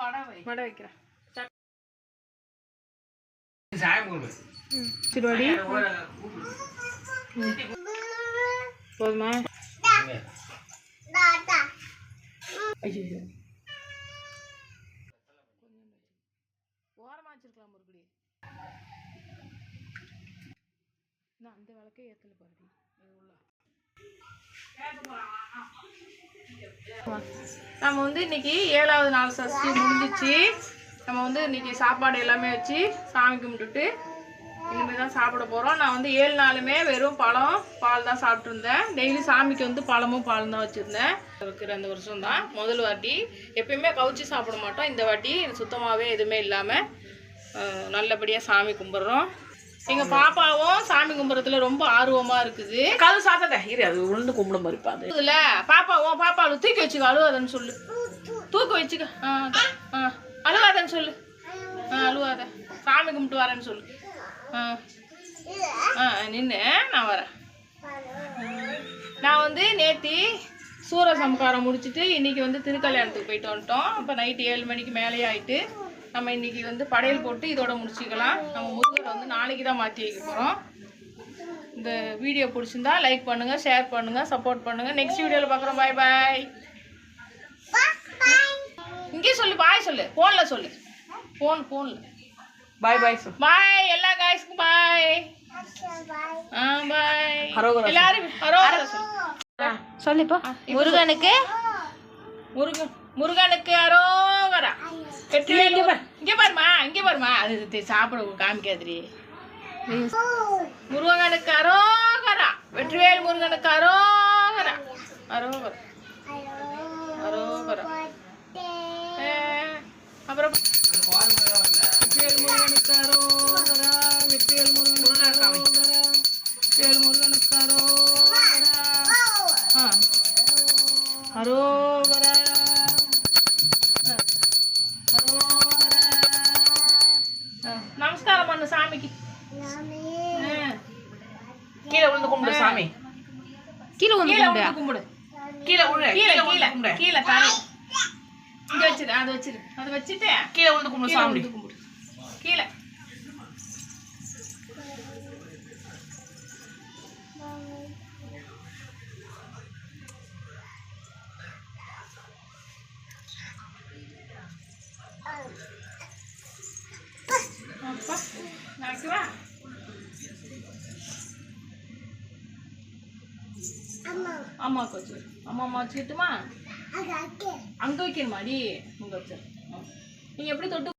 வடை வை. வடை வைக்கிறேன். சாயம் கொடு. திருவாடி. போதுமா? ஓரமா வச்சிருக்கலாம் முருகடி அந்த விளக்கே ஏத்தல பாருடி நம்ம வந்து இன்னைக்கு ஏழாவது நாள் சஷ்டி முடிஞ்சிச்சு. நம்ம வந்து இன்னைக்கு சாப்பாடு எல்லாமே வச்சு சாமி கும்பிட்டுட்டு இனிமேல் தான் சாப்பிட போகிறோம் நான் வந்து ஏழு நாளுமே வெறும் பழம் பால் தான் சாப்பிட்ருந்தேன் டெய்லி சாமிக்கு வந்து பழமும் பாலும் தான் வச்சுருந்தேன். இருக்கிற அந்த வருஷம் தான். முதல் வாட்டி எப்பயுமே கவுச்சி சாப்பிட மாட்டோம். இந்த வாட்டி சுத்தமாகவே எதுவுமே இல்லாமல் நல்லபடியாக சாமி கும்பிட்றோம். எங்கள் பாப்பாவும் சாமி கும்பிட்றதுல ரொம்ப ஆர்வமாக இருக்குது. கதவு சாத்தாத. இரு அது உளுந்து கும்பிட மாதிரி பாது இதுல பாப்பா உன் பாப்பா அழு தூக்கி வச்சுக்க அழுவாதன்னு சொல்லு. தூக்கி வச்சுக்க. அழுவாதன்னு சொல்லு. ஆ அழுவாத. சாமி கும்பிட்டு வரேன்னு சொல்லு. ஆ. ஆ நின்று நான் வரேன். நான் வந்து நேத்தி சூர சம்காரம் முடிச்சுட்டு இன்னைக்கு வந்து திருக்கல்யாணத்துக்கு போயிட்டு வந்துட்டோம். அப்போ நைட்டு ஏழு மணிக்கு மேலேயே ஆயிட்டு நம்ம இன்னைக்கு வந்து படையல் போட்டு இதோட முடிச்சுக்கலாம். நம்ம முருகரை வந்து நாளைக்கு தான் மாற்றி வைக்க போகிறோம் இந்த வீடியோ பிடிச்சிருந்தா லைக் பண்ணுங்க ஷேர் பண்ணுங்க சப்போர்ட் பண்ணுங்க. நெக்ஸ்ட் வீடியோல பார்க்குறோம். பாய் பாய் இங்கே சொல்லு பாய் சொல்லு. ஃபோனில் சொல்லு. ஃபோன் ஃபோனில் பாய் பாய் பாய் எல்லா காய்ஸ்க்கும் பாய் ஆ பாய். எல்லாரும் ஹரோகரா சொல்லு. சொல்லிப்போ முருகனுக்கு? முருகன் முருகனுக்கு அரோகரா வெற்றி இங்கே பாருமா இங்கே பாருமா அது சாப்பிட காமிக்காதிரி முருகனுக்கு அரோகரா. வெற்றிவேல் முருகனுக்கு அரோகரா. அரோகரா. அரோகரா. அப்புறம் வெற்றிவேல் முருகனுக்கு அரோகரா. வெற்றிவேல் அரோகரா. வெற்றிவேல் முருகனுக்கு அரோகரா. அரோகரா. பண்ணு சாமிக்கு. கீழே விழுந்து கும்பிடு சாமி. கீழே வந்து கீழே கும்பிடு. விழுந்து கும்பிடு. கீழே விழு கீழே கீழே கீழே விழுந்து கும்பிடு. கீழே தரை இங்க வச்சிரு அதை வச்சிரு. அதை வச்சுட்டு கீழே விழுந்து கும்பிடு கீழே சாமி. கும்பிடு. கீழே நாளைக்கு வா அம்மாவுக்கு வச்சிரு அம்மா அம்மா வச்சுக்கிட்டுமா அங்க வைக்கணுமாடி இங்க வச்சிரு நீங்க எப்படி தொட்டு